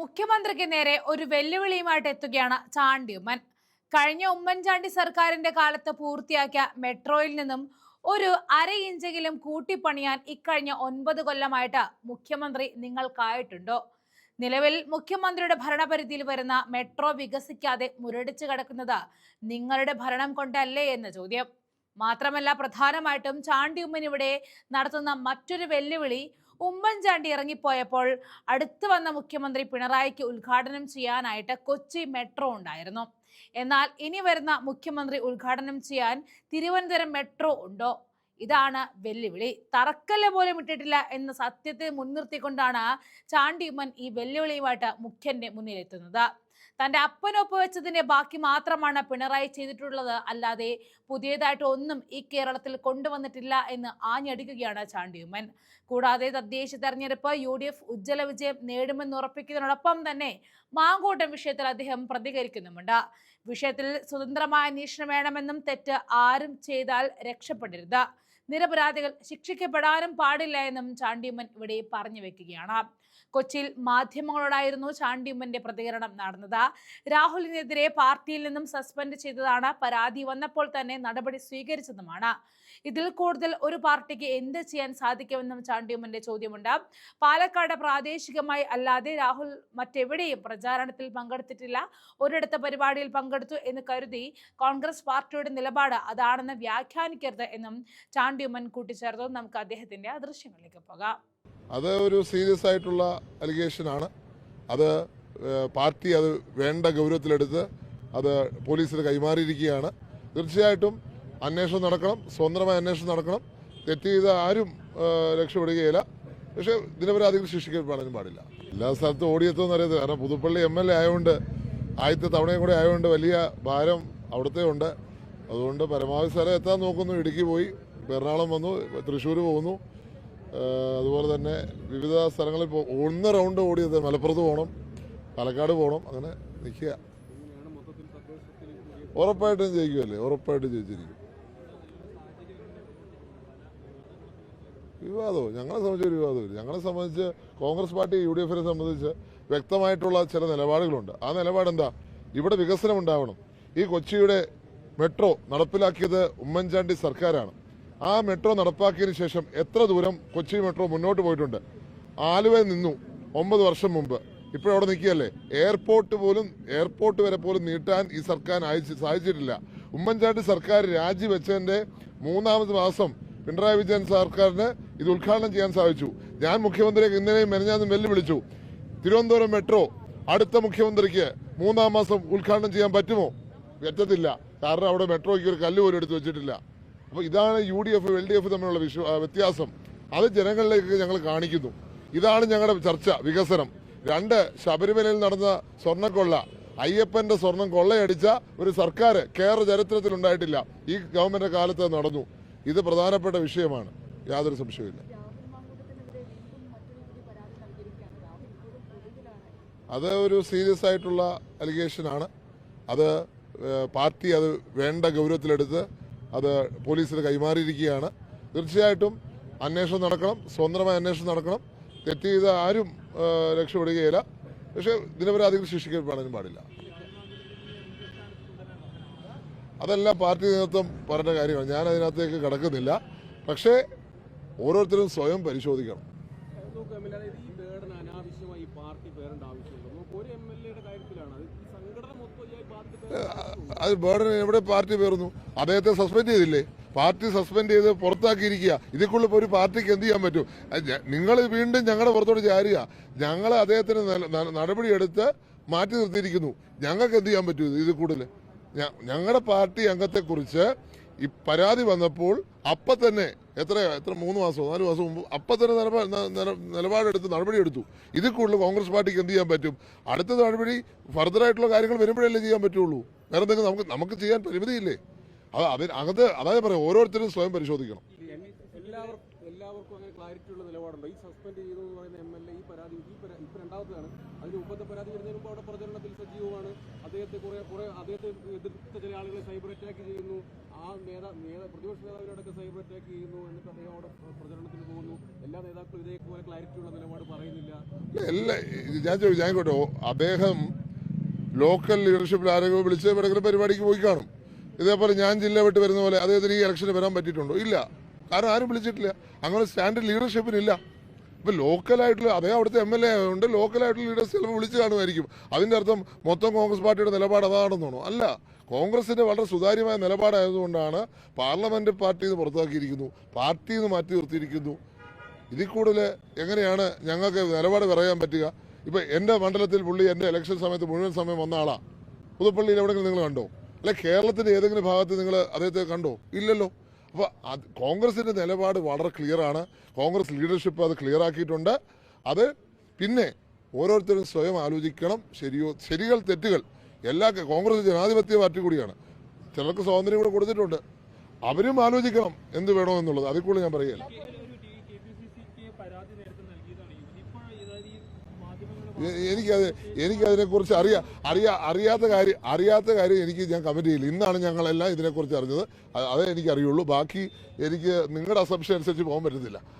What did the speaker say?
മുഖ്യമന്ത്രിക്ക് നേരെ ഒരു വെല്ലുവിളിയുമായിട്ട് എത്തുകയാണ് ചാണ്ടി ഉമ്മൻ. കഴിഞ്ഞ ഉമ്മൻചാണ്ടി സർക്കാരിന്റെ കാലത്ത് പൂർത്തിയാക്കിയ മെട്രോയിൽ നിന്നും ഒരു അര ഇഞ്ചെങ്കിലും കൂട്ടിപ്പണിയാൻ ഇക്കഴിഞ്ഞ ഒൻപത് കൊല്ലമായിട്ട് മുഖ്യമന്ത്രി നിങ്ങൾക്കായിട്ടുണ്ടോ. നിലവിൽ മുഖ്യമന്ത്രിയുടെ ഭരണപരിധിയിൽ വരുന്ന മെട്രോ വികസിക്കാതെ മുരടിച്ചു കിടക്കുന്നത് നിങ്ങളുടെ ഭരണം കൊണ്ടല്ലേ എന്ന ചോദ്യം. മാത്രമല്ല പ്രധാനമായിട്ടും ചാണ്ടി ഉമ്മൻ ഇവിടെ നടത്തുന്ന മറ്റൊരു വെല്ലുവിളി ഉമ്മൻചാണ്ടി ഇറങ്ങിപ്പോയപ്പോൾ അടുത്ത് വന്ന മുഖ്യമന്ത്രി പിണറായിക്ക് ഉദ്ഘാടനം ചെയ്യാനായിട്ട് കൊച്ചി മെട്രോ ഉണ്ടായിരുന്നു. എന്നാൽ ഇനി വരുന്ന മുഖ്യമന്ത്രി ഉദ്ഘാടനം ചെയ്യാൻ തിരുവനന്തപുരം മെട്രോ ഉണ്ടോ? ഇതാണ് വെല്ലുവിളി. തറക്കല്ല് പോലും ഇട്ടിട്ടില്ല എന്ന സത്യത്തെ മുൻനിർത്തിക്കൊണ്ടാണ് ചാണ്ടി ഉമ്മൻ ഈ വെല്ലുവിളിയുമായിട്ട് മുഖ്യന്റെ മുന്നിലെത്തുന്നത്. തന്റെ അപ്പനൊപ്പ് വെച്ചതിന്റെ ബാക്കി മാത്രമാണ് പിണറായി ചെയ്തിട്ടുള്ളത്. അല്ലാതെ പുതിയതായിട്ട് ഒന്നും ഈ കേരളത്തിൽ കൊണ്ടുവന്നിട്ടില്ല എന്ന് ആഞ്ഞടിക്കുകയാണ് ചാണ്ടിയുമ്മൻ. കൂടാതെ തദ്ദേശ തെരഞ്ഞെടുപ്പ് യു ഡി എഫ് ഉജ്ജ്വല വിജയം നേടുമെന്ന് ഉറപ്പിക്കുന്നതിനോടൊപ്പം തന്നെ മാങ്കോട്ടം വിഷയത്തിൽ അദ്ദേഹം പ്രതികരിക്കുന്നുമുണ്ട്. വിഷയത്തിൽ സ്വതന്ത്രമായ അന്വേഷണം വേണമെന്നും തെറ്റ് ആരും ചെയ്താൽ രക്ഷപ്പെടരുത്. നിരപരാധികൾ ശിക്ഷിക്കപ്പെടാനും പാടില്ല എന്നും ചാണ്ടിയമ്മൻ ഇവിടെ പറഞ്ഞു വെക്കുകയാണ്. കൊച്ചിയിൽ മാധ്യമങ്ങളോടായിരുന്നു ചാണ്ടിയമ്മന്റെ പ്രതികരണം നടന്നത്. രാഹുലിനെതിരെ പാർട്ടിയിൽ നിന്നും സസ്പെൻഡ് ചെയ്തതാണ് പരാതി വന്നപ്പോൾ തന്നെ നടപടി സ്വീകരിച്ചതുമാണ്. ഇതിൽ കൂടുതൽ ഒരു പാർട്ടിക്ക് എന്ത് ചെയ്യാൻ സാധിക്കുമെന്നും ചാണ്ടിയമ്മന്റെ ചോദ്യമുണ്ട്. പാലക്കാട് പ്രാദേശികമായി അല്ലാതെ രാഹുൽ മറ്റെവിടെയും പ്രചാരണത്തിൽ പങ്കെടുത്തിട്ടില്ല. ഒരിടത്ത പരിപാടിയിൽ പങ്കെടുത്തു എന്ന് കരുതി കോൺഗ്രസ് പാർട്ടിയുടെ നിലപാട് അതാണെന്ന് വ്യാഖ്യാനിക്കരുത് എന്നും ചാണ്ടിയുമ്മൻ കൂട്ടിച്ചേർത്തത് നമുക്ക് അദ്ദേഹത്തിന്റെ ആ ദൃശ്യങ്ങളിലേക്ക് പോകാം. അത് ഒരു സീരിയസ് ആയിട്ടുള്ള അലിഗേഷൻ ആണ്. അത് പാർട്ടി അത് വേണ്ട ഗൗരവത്തിലെടുത്ത് അത് പോലീസിന് കൈമാറിയിരിക്കുകയാണ്. തീർച്ചയായിട്ടും അന്വേഷണം നടക്കണം സ്വതന്ത്രമായ അന്വേഷണം നടക്കണം. തെറ്റ് ചെയ്ത ആരും രക്ഷപ്പെടുകയില്ല. പക്ഷേ ദിനപരാധികൾ ശിക്ഷിക്കപ്പെടാനും പാടില്ല. എല്ലാ സ്ഥലത്തും ഓടിയെത്തുമെന്ന് അറിയത്തില്ല. കാരണം പുതുപ്പള്ളി എം എൽ എ ആയതുകൊണ്ട് ആദ്യത്തെ തവണയും കൂടെ ആയതുകൊണ്ട് വലിയ ഭാരം അവിടുത്തെ ഉണ്ട്. അതുകൊണ്ട് പരമാവധി സ്ഥലം എത്താൻ നോക്കുന്നു. ഇടുക്കി പോയി. എറണാകുളം വന്നു തൃശ്ശൂർ പോകുന്നു. അതുപോലെ തന്നെ വിവിധ സ്ഥലങ്ങളിൽ ഒന്ന് റൗണ്ട് ഓടിയത് മലപ്പുറത്ത് പോകണം പാലക്കാട് പോകണം അങ്ങനെ നിൽക്കുക. ഉറപ്പായിട്ടും ജയിക്കുമല്ലേ ഉറപ്പായിട്ടും ജയിച്ചിരിക്കും. വിവാദവും ഞങ്ങളെ സംബന്ധിച്ച് ഒരു വിവാദമില്ല. ഞങ്ങളെ സംബന്ധിച്ച് കോൺഗ്രസ് പാർട്ടി യു ഡി എഫിനെ സംബന്ധിച്ച് വ്യക്തമായിട്ടുള്ള ചില നിലപാടുകളുണ്ട്. ആ നിലപാടെന്താ? ഇവിടെ വികസനം ഉണ്ടാവണം. ഈ കൊച്ചിയുടെ മെട്രോ നടപ്പിലാക്കിയത് ഉമ്മൻചാണ്ടി സർക്കാരാണ്. ആ മെട്രോ നടപ്പാക്കിയതിനു ശേഷം എത്ര ദൂരം കൊച്ചി മെട്രോ മുന്നോട്ട് പോയിട്ടുണ്ട്? ആലുവയിൽ നിന്നു ഒമ്പത് വർഷം മുമ്പ്. ഇപ്പോഴവിടെ നിൽക്കുകയല്ലേ? എയർപോർട്ട് പോലും എയർപോർട്ട് വരെ പോലും നീട്ടാൻ ഈ സർക്കാർ സാധിച്ചിട്ടില്ല. ഉമ്മൻചാണ്ടി സർക്കാർ രാജിവെച്ചതിന്റെ മൂന്നാമത് മാസം പിണറായി വിജയൻ സർക്കാരിന് ഇത് ഉദ്ഘാടനം ചെയ്യാൻ സാധിച്ചു. ഞാൻ മുഖ്യമന്ത്രിയെ ഇന്നലെയും മെനഞ്ഞാന്നും വെല്ലുവിളിച്ചു. തിരുവനന്തപുരം മെട്രോ അടുത്ത മുഖ്യമന്ത്രിക്ക് മൂന്നാം മാസം ഉദ്ഘാടനം ചെയ്യാൻ പറ്റുമോ? പറ്റത്തില്ല. കാരണം അവിടെ മെട്രോയ്ക്ക് ഒരു കല്ല് പോലും എടുത്ത് വെച്ചിട്ടില്ല. അപ്പോൾ ഇതാണ് U D F L D F തമ്മിലുള്ള വിശ്വ വ്യത്യാസം. അത് ജനങ്ങളിലേക്ക് ഞങ്ങൾ കാണിക്കുന്നു. ഇതാണ് ഞങ്ങളുടെ ചർച്ച വികസനം. രണ്ട് ശബരിമലയിൽ നടന്ന സ്വർണക്കൊള്ള. അയ്യപ്പന്റെ സ്വർണം കൊള്ളയടിച്ച ഒരു സർക്കാർ കേരള ചരിത്രത്തിൽ ഉണ്ടായിട്ടില്ല. ഈ ഗവൺമെന്റ് കാലത്ത് നടന്നു. ഇത് പ്രധാനപ്പെട്ട വിഷയമാണ്. യാതൊരു സംശയവുമില്ല. അത് ഒരു സീരിയസ് ആയിട്ടുള്ള അലിഗേഷനാണ്. അത് പാർട്ടി അത് വേണ്ട ഗൗരവത്തിലെടുത്ത് അത് പോലീസിന് കൈമാറിയിരിക്കുകയാണ്. തീർച്ചയായിട്ടും അന്വേഷണം നടക്കണം സ്വതന്ത്രമായ അന്വേഷണം നടക്കണം. തെറ്റ് ചെയ്ത ആരും രക്ഷപ്പെടുകയില്ല. പക്ഷേ ദിനപരാധികൾ ശിക്ഷിക്കപ്പെടാനും പാടില്ല. അതെല്ലാം പാർട്ടി നേതൃത്വം പറഞ്ഞ കാര്യമാണ്. ഞാൻ അതിനകത്തേക്ക് കടക്കുന്നില്ല. പക്ഷേ ഓരോരുത്തരും സ്വയം പരിശോധിക്കണം. ഈ അനാവശ്യമായി പാർട്ടി പേരേണ്ട ആവശ്യമുണ്ട്? ഒരു എം എൽ എയുടെ കാര്യത്തിലാണ് അത് ഈ സംഘടന മൊത്തം ഈ പാർട്ടി പേരേണ്ട അത് ബേർഡൻ എവിടെ പാർട്ടി പേർന്നു അദ്ദേഹത്തെ സസ്പെൻഡ് ചെയ്തില്ലേ? പാർട്ടി സസ്പെൻഡ് ചെയ്ത് പുറത്താക്കിയിരിക്കുക. ഇതിക്കുള്ള ഒരു പാർട്ടിക്ക് എന്ത് ചെയ്യാൻ പറ്റും? നിങ്ങൾ വീണ്ടും ഞങ്ങളുടെ പുറത്തോട്ട് ചാരുക. ഞങ്ങൾ അദ്ദേഹത്തിന് നടപടിയെടുത്ത് മാറ്റി നിർത്തിയിരിക്കുന്നു. ഞങ്ങൾക്ക് എന്ത് ചെയ്യാൻ പറ്റും ഇത് കൂടുതൽ? ഞങ്ങളുടെ പാർട്ടി അംഗത്തെക്കുറിച്ച് ഈ പരാതി വന്നപ്പോൾ അപ്പം തന്നെ എത്ര എത്ര മൂന്ന് മാസമോ നാല് മാസം മുമ്പ് അപ്പം തന്നെ നിലപാടെടുത്ത് നടപടിയെടുത്തു. ഇതിൽ കൂടുതൽ കോൺഗ്രസ് പാർട്ടിക്ക് എന്ത് ചെയ്യാൻ പറ്റും? അടുത്ത നടപടി ഫർദർ ആയിട്ടുള്ള കാര്യങ്ങൾ വരുമ്പോഴല്ലേ ചെയ്യാൻ പറ്റുള്ളൂ. വേറെ എന്തെങ്കിലും നമുക്ക് നമുക്ക് ചെയ്യാൻ പരിമിതിയില്ലേ? അത് അതിന് അകത്ത് അതായത് പറയാം ഓരോരുത്തരും സ്വയം പരിശോധിക്കണം. അങ്ങനെ ക്ലാരിറ്റി ഉള്ള നിലപാടുണ്ടോ. ഈ സസ്പെൻഡ് ചെയ്തു എന്ന് പറയുന്ന എം എൽ എ ഈ പരാതി ഈ ഇപ്പൊ രണ്ടാമത്തേതാണ്. അതിന് മുമ്പത്തെ പരാതി വരുന്നതിന് മുമ്പ് അവിടെ പ്രചരണത്തിൽ സജീവമാണ്. അദ്ദേഹത്തെ കുറെ കുറെ അദ്ദേഹത്തെ എതിർത്ത ചില ആളുകളെ സൈബർ അറ്റാക്ക് ചെയ്യുന്നു. ആ നേതാ നേതാ പ്രതിപക്ഷ നേതാവിനോടൊക്കെ സൈബർ അറ്റാക്ക് ചെയ്യുന്നു എന്നിട്ട് അദ്ദേഹം അവിടെ പ്രചരണത്തിന് പോകുന്നു. എല്ലാ നേതാക്കളും ഇതേപോലെ ക്ലാരിറ്റി ഉള്ള നിലപാട് പറയുന്നില്ല. അല്ല ഞാൻ ചോദിച്ചു ഞാൻ കേട്ടോ അദ്ദേഹം ലോക്കൽ ലീഡർഷിപ്പിൽ ആരെങ്കിലും വിളിച്ച് എവിടെയെങ്കിലും പരിപാടിക്ക് പോയി കാണും. ഇതേപോലെ ഞാൻ ജില്ല വിട്ട് വരുന്ന പോലെ അദ്ദേഹത്തിന് ഈ ഇലക്ഷന് വരാൻ പറ്റിയിട്ടുണ്ടോ? ഇല്ല. കാരണം ആരും വിളിച്ചിട്ടില്ല. അങ്ങനെ സ്റ്റാൻഡ് ലീഡർഷിപ്പിനില്ല. ഇപ്പൊ ലോക്കലായിട്ടുള്ള അതേ അവിടുത്തെ എം എൽ എ ഉണ്ട് ലോക്കലായിട്ടുള്ള ലീഡേഴ്സ് ചിലപ്പോൾ വിളിച്ച് കാണുമായിരിക്കും. അതിന്റെ അർത്ഥം മൊത്തം കോൺഗ്രസ് പാർട്ടിയുടെ നിലപാട് അതാണെന്നാണോ അല്ല കോൺഗ്രസിന്റെ വളരെ സുതാര്യമായ നിലപാടായതുകൊണ്ടാണ് പാർലമെന്റ് പാർട്ടി നിന്ന് പുറത്താക്കിയിരിക്കുന്നു. പാർട്ടി നിന്ന് മാറ്റി നിർത്തിയിരിക്കുന്നു. ഇതിൽ കൂടുതൽ എങ്ങനെയാണ് ഞങ്ങൾക്ക് നിലപാട് പറയാൻ പറ്റുക? ഇപ്പൊ എന്റെ മണ്ഡലത്തിൽ പുള്ളി എന്റെ ഇലക്ഷൻ സമയത്ത് മുഴുവൻ സമയം വന്ന ആളാ. പുതുപ്പള്ളിയിൽ എവിടെയെങ്കിലും നിങ്ങൾ കണ്ടോ? അല്ലെ കേരളത്തിന്റെ ഏതെങ്കിലും ഭാഗത്ത് നിങ്ങൾ അദ്ദേഹത്തെ കണ്ടോ? ഇല്ലല്ലോ. അപ്പൊ അത് കോൺഗ്രസിന്റെ നിലപാട് വളരെ ക്ലിയറാണ് കോൺഗ്രസ് ലീഡർഷിപ്പ് അത് ക്ലിയർ ആക്കിയിട്ടുണ്ട്. അത് പിന്നെ ഓരോരുത്തരും സ്വയം ആലോചിക്കണം. ശരിയോ ശരികൾ തെറ്റുകൾ എല്ലാ കോൺഗ്രസ് ജനാധിപത്യ പാർട്ടി കൂടിയാണ്. ചിലർക്ക് സ്വാതന്ത്ര്യം കൂടെ കൊടുത്തിട്ടുണ്ട്. അവരും ആലോചിക്കണം എന്ത് വേണോ എന്നുള്ളത്. അതിൽ കൂടുതൽ ഞാൻ പറയുകയല്ല എ- എനിക്കത് എനിക്കതിനെക്കുറിച്ച് അറിയാം അറിയാ അറിയാത്ത കാര്യം അറിയാത്ത കാര്യം എനിക്ക് ഞാൻ കമന്റ് ചെയ്യില്ല. ഇന്നാണ് ഞങ്ങളെല്ലാം ഇതിനെക്കുറിച്ച് അറിഞ്ഞത്. അതേ എനിക്കറിയുള്ളൂ. ബാക്കി എനിക്ക് നിങ്ങളുടെ അസംഷൻ അനുസരിച്ച് പോകാൻ പറ്റത്തില്ല.